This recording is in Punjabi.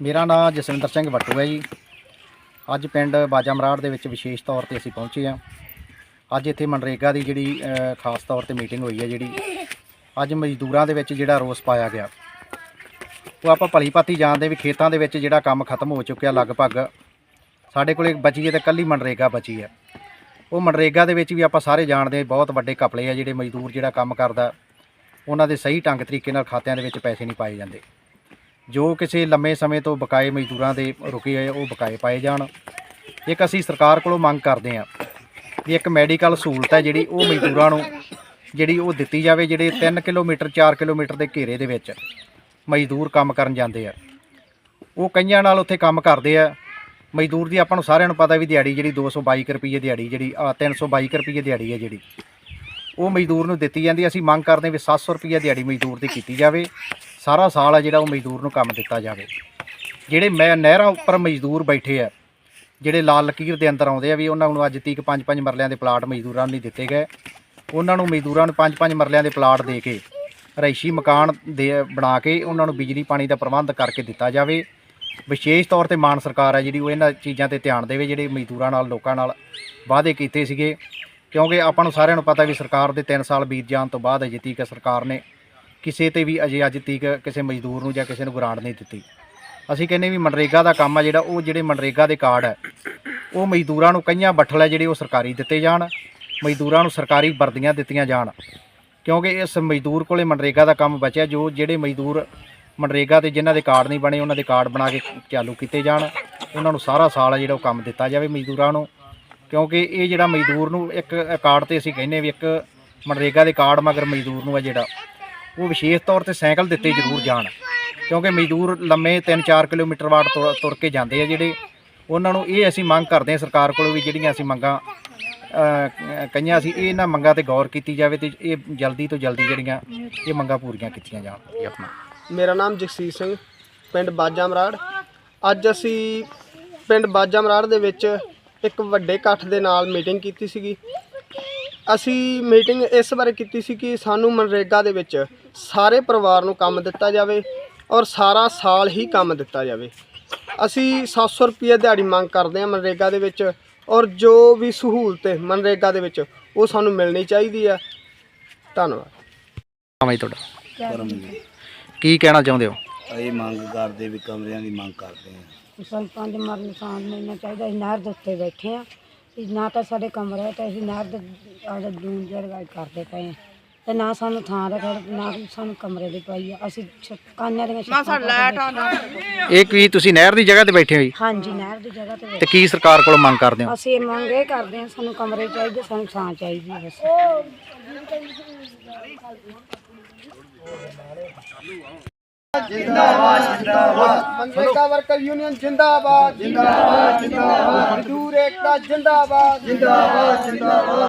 ਮੇਰਾ ਨਾਮ ਜਸਵਿੰਦਰ ਸਿੰਘ ਵੱਟੂ ਹੈ ਜੀ। ਅੱਜ ਪਿੰਡ ਬਾਜਾ ਮਰਾੜ ਦੇ ਵਿੱਚ ਵਿਸ਼ੇਸ਼ ਤੌਰ ਤੇ ਅਸੀਂ ਪਹੁੰਚੇ ਹਾਂ। ਅੱਜ ਇੱਥੇ ਮਨਰੇਗਾ ਦੀ ਜਿਹੜੀ ਖਾਸ ਤੌਰ ਤੇ ਮੀਟਿੰਗ ਹੋਈ ਹੈ ਜਿਹੜੀ। ਅੱਜ ਮਜ਼ਦੂਰਾਂ ਦੇ ਵਿੱਚ ਜਿਹੜਾ ਰੋਸ ਪਾਇਆ ਗਿਆ। ਉਹ ਆਪਾਂ ਭਲੀ ਭਾਤੀ ਜਾਣਦੇ ਵੀ ਖੇਤਾਂ ਦੇ ਵਿੱਚ ਜਿਹੜਾ ਕੰਮ ਖਤਮ ਹੋ ਚੁੱਕਿਆ ਲਗਭਗ, ਸਾਡੇ ਕੋਲੇ ਬਚੀ ਹੈ ਤੇ ਕੱਲੀ ਮਨਰੇਗਾ ਬਚੀ ਹੈ। ਉਹ ਮਨਰੇਗਾ ਦੇ ਵਿੱਚ ਵੀ ਆਪਾਂ ਸਾਰੇ ਜਾਣਦੇ ਬਹੁਤ ਵੱਡੇ ਕਪਲੇ ਆ ਜਿਹੜੇ ਮਜ਼ਦੂਰ ਜਿਹੜਾ ਕੰਮ ਕਰਦਾ। ਉਹਨਾਂ ਦੇ ਸਹੀ ਢੰਗ ਤਰੀਕੇ ਨਾਲ ਖਾਤਿਆਂ ਦੇ ਵਿੱਚ ਪੈਸੇ ਨਹੀਂ ਪਾਏ ਜਾਂਦੇ। ਜੋ ਕਿਸੇ ਲੰਮੇ ਸਮੇਂ ਤੋਂ ਬਕਾਏ ਮਜ਼ਦੂਰਾਂ ਦੇ ਰੁਕੇ ਹੋਏ ਉਹ ਬਕਾਏ ਪਾਏ ਜਾਣ। ਇੱਕ ਅਸੀਂ ਸਰਕਾਰ ਕੋਲੋਂ ਮੰਗ ਕਰਦੇ ਹਾਂ ਵੀ ਇੱਕ ਮੈਡੀਕਲ ਸਹੂਲਤ ਹੈ ਜਿਹੜੀ, ਉਹ ਮਜ਼ਦੂਰਾਂ ਨੂੰ, ਜਿਹੜੀ ਉਹ ਦਿੱਤੀ ਜਾਵੇ, ਜਿਹੜੇ 3 ਕਿਲੋਮੀਟਰ 4 ਕਿਲੋਮੀਟਰ ਦੇ ਘੇਰੇ ਦੇ ਵਿੱਚ ਮਜ਼ਦੂਰ ਕੰਮ ਕਰਨ ਜਾਂਦੇ ਆ। ਉਹ ਕਈਆਂ ਨਾਲ ਉੱਥੇ ਕੰਮ ਕਰਦੇ ਆ। ਮਜ਼ਦੂਰ ਦੀ ਆਪਾਂ ਨੂੰ ਸਾਰਿਆਂ ਨੂੰ ਪਤਾ ਵੀ ਦਿਹਾੜੀ ਜਿਹੜੀ 222 ਰੁਪਏ ਦਿਹਾੜੀ ਜਿਹੜੀ, ਆ 322 ਰੁਪਏ ਦਿਹਾੜੀ ਹੈ ਜਿਹੜੀ। ਉਹ ਮਜ਼ਦੂਰ ਨੂੰ ਦਿੱਤੀ ਜਾਂਦੀ ਅਸੀਂ ਮੰਗ ਕਰਦੇ ਹਾਂ ਵੀ 700 ਰੁਪਏ ਦਿਹਾੜੀ ਮਜ਼ਦੂਰ ਦੀ ਕੀਤੀ ਜਾਵੇ। ਸਾਰਾ ਸਾਲ ਆ ਜਿਹੜਾ ਉਹ ਮਜ਼ਦੂਰ ਨੂੰ ਕੰਮ ਦਿੱਤਾ ਜਾਵੇ। ਜਿਹੜੇ ਮੈਂ ਨਹਿਰਾਂ ਉੱਪਰ ਮਜ਼ਦੂਰ ਬੈਠੇ ਆ, ਜਿਹੜੇ ਲਾਲ ਲਕੀਰ ਦੇ ਅੰਦਰ ਆਉਂਦੇ ਆ ਵੀ ਉਹਨਾਂ ਨੂੰ ਅੱਜ ਤੀਕ ਪੰਜ ਪੰਜ ਮਰਲਿਆਂ ਦੇ ਪਲਾਟ ਮਜ਼ਦੂਰਾਂ ਨੂੰ ਨਹੀਂ ਦਿੱਤੇ ਗਏ। ਉਹਨਾਂ ਨੂੰ ਮਜ਼ਦੂਰਾਂ ਨੂੰ ਪੰਜ ਪੰਜ ਮਰਲਿਆਂ ਦੇ ਪਲਾਟ ਦੇ ਕੇ, ਰਹਾਇਸ਼ੀ ਮਕਾਨ ਦੇ ਬਣਾ ਕੇ ਉਹਨਾਂ ਨੂੰ ਬਿਜਲੀ ਪਾਣੀ ਦਾ ਪ੍ਰਬੰਧ ਕਰਕੇ ਦਿੱਤਾ ਜਾਵੇ। ਵਿਸ਼ੇਸ਼ ਤੌਰ ਤੇ ਮਾਨ ਸਰਕਾਰ ਹੈ ਜਿਹੜੀ ਉਹ ਇਹਨਾਂ ਚੀਜ਼ਾਂ ਤੇ ਧਿਆਨ ਦੇਵੇ, ਜਿਹੜੇ ਮਜ਼ਦੂਰਾਂ ਨਾਲ, ਲੋਕਾਂ ਨਾਲ ਵਾਅਦੇ ਕੀਤੇ ਸੀਗੇ। ਕਿਉਂਕਿ ਆਪਾਂ ਨੂੰ ਸਾਰਿਆਂ ਨੂੰ ਪਤਾ ਵੀ ਸਰਕਾਰ ਦੇ 3 ਸਾਲ ਬੀਤ ਜਾਣ ਤੋਂ ਬਾਅਦ ਅਜੇ ਤੀਕ ਸਰਕਾਰ ਨੇ ਕਿਸੇ ਤੇ ਵੀ ਅਜੇ ਅੱਜ ਤੀਕ ਕਿਸੇ ਮਜ਼ਦੂਰ ਨੂੰ ਜਾਂ ਕਿਸੇ ਨੂੰ ਗਰਾਂਟ ਨਹੀਂ ਦਿੱਤੀ। ਅਸੀਂ ਕਹਿੰਦੇ ਵੀ ਮਨਰੇਗਾ ਦਾ ਕੰਮ ਆ ਜਿਹੜਾ, ਉਹ ਜਿਹੜੇ ਮਨਰੇਗਾ ਦੇ ਕਾਰਡ ਹੈ ਉਹ ਮਜ਼ਦੂਰਾਂ ਨੂੰ ਕਈਆਂ ਬੱਠਲ ਹੈ ਜਿਹੜੇ ਉਹ ਸਰਕਾਰੀ ਦਿੱਤੇ ਜਾਣ, ਮਜ਼ਦੂਰਾਂ ਨੂੰ ਸਰਕਾਰੀ ਵਰਦੀਆਂ ਦਿੱਤੀਆਂ ਜਾਣ। ਕਿਉਂਕਿ ਇਸ ਮਜ਼ਦੂਰ ਕੋਲੇ ਮਨਰੇਗਾ ਦਾ ਕੰਮ ਬਚਿਆ, ਜੋ ਜਿਹੜੇ ਮਜ਼ਦੂਰ ਮਨਰੇਗਾ ਤੇ ਜਿਨ੍ਹਾਂ ਦੇ ਕਾਰਡ ਨਹੀਂ ਬਣੇ, ਉਹਨਾਂ ਦੇ ਕਾਰਡ ਬਣਾ ਕੇ ਚਾਲੂ ਕੀਤੇ ਜਾਣ। ਉਹਨਾਂ ਨੂੰ ਸਾਰਾ ਸਾਲ ਆ ਜਿਹੜਾ ਉਹ ਕੰਮ ਦਿੱਤਾ ਜਾਵੇ ਮਜ਼ਦੂਰਾਂ ਨੂੰ। ਕਿਉਂਕਿ ਇਹ ਜਿਹੜਾ ਮਜ਼ਦੂਰ ਨੂੰ ਇੱਕ ਕਾਰਡ ਤੇ ਅਸੀਂ ਕਹਿੰਦੇ ਵੀ ਇੱਕ ਮਨਰੇਗਾ ਦੇ ਕਾਰਡ ਮਗਰ ਮਜ਼ਦੂਰ ਨੂੰ ਆ ਜਿਹੜਾ ਉਹ ਵਿਸ਼ੇਸ਼ ਤੌਰ ਤੇ ਸਾਈਕਲ ਦਿੱਤੇ ਜ਼ਰੂਰ ਜਾਣ। ਕਿਉਂਕਿ ਮਜ਼ਦੂਰ ਲੰਮੇ 3-4 ਕਿਲੋਮੀਟਰ ਵਾਟ ਤੁਰ ਤੁਰ ਕੇ ਜਾਂਦੇ ਆ ਜਿਹੜੇ ਉਹਨਾਂ ਨੂੰ ਇਹ ਅਸੀਂ ਮੰਗ ਕਰਦੇ ਹਾਂ ਸਰਕਾਰ ਕੋਲੋਂ ਵੀ ਜਿਹੜੀਆਂ ਅਸੀਂ ਮੰਗਾਂ ਕਈਆਂ ਅਸੀਂ ਇਹ ਇਹਨਾਂ ਮੰਗਾਂ ਤੇ ਗੌਰ ਕੀਤੀ ਜਾਵੇ ਤੇ ਇਹ ਜਲਦੀ ਤੋਂ ਜਲਦੀ ਜਿਹੜੀਆਂ ਇਹ ਮੰਗਾਂ ਪੂਰੀਆਂ ਕੀਤੀਆਂ ਜਾਣ। ਆਪਣਾ। ਮੇਰਾ ਨਾਮ ਜਗਸੀਰ ਸਿੰਘ ਪਿੰਡ ਬਾਜਾ ਮਰਾੜ। ਅੱਜ ਅਸੀਂ ਪਿੰਡ ਬਾਜਾ ਮਰਾੜ ਦੇ ਵਿੱਚ ਇੱਕ ਵੱਡੇ ਇਕੱਠ ਦੇ ਨਾਲ ਮੀਟਿੰਗ ਕੀਤੀ ਸੀਗੀ। ਅਸੀਂ ਮੀਟਿੰਗ ਇਸ ਬਾਰੇ ਕੀਤੀ ਸੀ ਕਿ ਸਾਨੂੰ ਮਨਰੇਗਾ ਦੇ ਵਿੱਚ ਸਾਰੇ ਪਰਿਵਾਰ ਨੂੰ ਕੰਮ ਦਿੱਤਾ ਜਾਵੇ ਔਰ ਸਾਰਾ ਸਾਲ ਹੀ ਕੰਮ ਦਿੱਤਾ ਜਾਵੇ। ਅਸੀਂ 700 ਰੁਪਏ ਦਿਹਾੜੀ ਮੰਗ ਕਰਦੇ ਹਾਂ ਮਨਰੇਗਾ ਦੇ ਵਿੱਚ ਔਰ ਜੋ ਵੀ ਸਹੂਲਤ ਹੈ ਮਨਰੇਗਾ ਦੇ ਵਿੱਚ ਉਹ ਸਾਨੂੰ ਮਿਲਣੀ ਚਾਹੀਦੀ ਆ ਧੰਨਵਾਦ। ਜੀ ਤੁਹਾਡਾ? ਕੀ ਕਹਿਣਾ ਚਾਹੁੰਦੇ ਹੋ? ਅਸੀਂ ਮੰਗ ਕਰਦੇ ਵੀ ਕਮਰਿਆਂ ਦੀ ਮੰਗ ਕਰਦੇ ਹਾਂ। ਸਾਨੂੰ ਪੰਜ ਮਰਨ ਨਿਸ਼ਾਨ ਮਿਲਣਾ ਚਾਹੀਦਾ ਅਸੀਂ ਨਹਿਰ ਦੇ ਉੱਤੇ ਬੈਠੇ ਆ ਨਾ ਤਾਂ ਸਾਡੇ ਕਮਰੇ ਹੈ ਤੇ ਅਸੀਂ ਨਹਿਰ ਦੇ ਆਲੇ ਦੂਨ ਜਰਗਾ ਕਰਦੇ ਪਏ ਹਾਂ। ਤੇ ਨਾ ਸਾਨੂੰ ਥਾਂ ਦਾ ਘਰ ਨਾ ਸਾਨੂੰ ਕਮਰੇ ਦੀ ਪਈ ਆ। ਅਸੀਂ ਛ- ਕਾਨਿਆਂ ਦੀਆਂ ਨਾ ਸਾਡਾ ਲੈਟ ਇਹ ਕੀ ਤੁਸੀਂ ਨਹਿਰ ਦੀ ਜਗ੍ਹਾ ਤੇ ਬੈਠੇ ਹੋ ਜੀ? ਹਾਂਜੀ ਨਹਿਰ ਦੀ ਜਗ੍ਹਾ ਤੇ ਤੇ ਕੀ ਸਰਕਾਰ ਕੋਲੋਂ ਮੰਗ ਕਰਦੇ ਹੋ? ਅਸੀਂ ਇਹ ਮੰਗ ਇਹ ਕਰਦੇ ਹਾਂ ਸਾਨੂੰ ਕਮਰੇ ਚਾਹੀਦੇ ਸਾਨੂੰ ਥਾਂ ਚਾਹੀਦੀ ਹੈ ਬਸ। ਮਨਰੇਗਾ ਵਰਕਰ ਯੂਨੀਅਨ ਜਿੰਦਾਬਾਦ ਜਿੰਦਾਬਾਦ ਜਿੰਦਾਬਾਦ। ਮਜ਼ਦੂਰ ਏਕਤਾ ਜਿੰਦਾਬਾਦ। ਜਿੰਦਾਬਾਦ ਜਿੰਦਾਬਾਦ।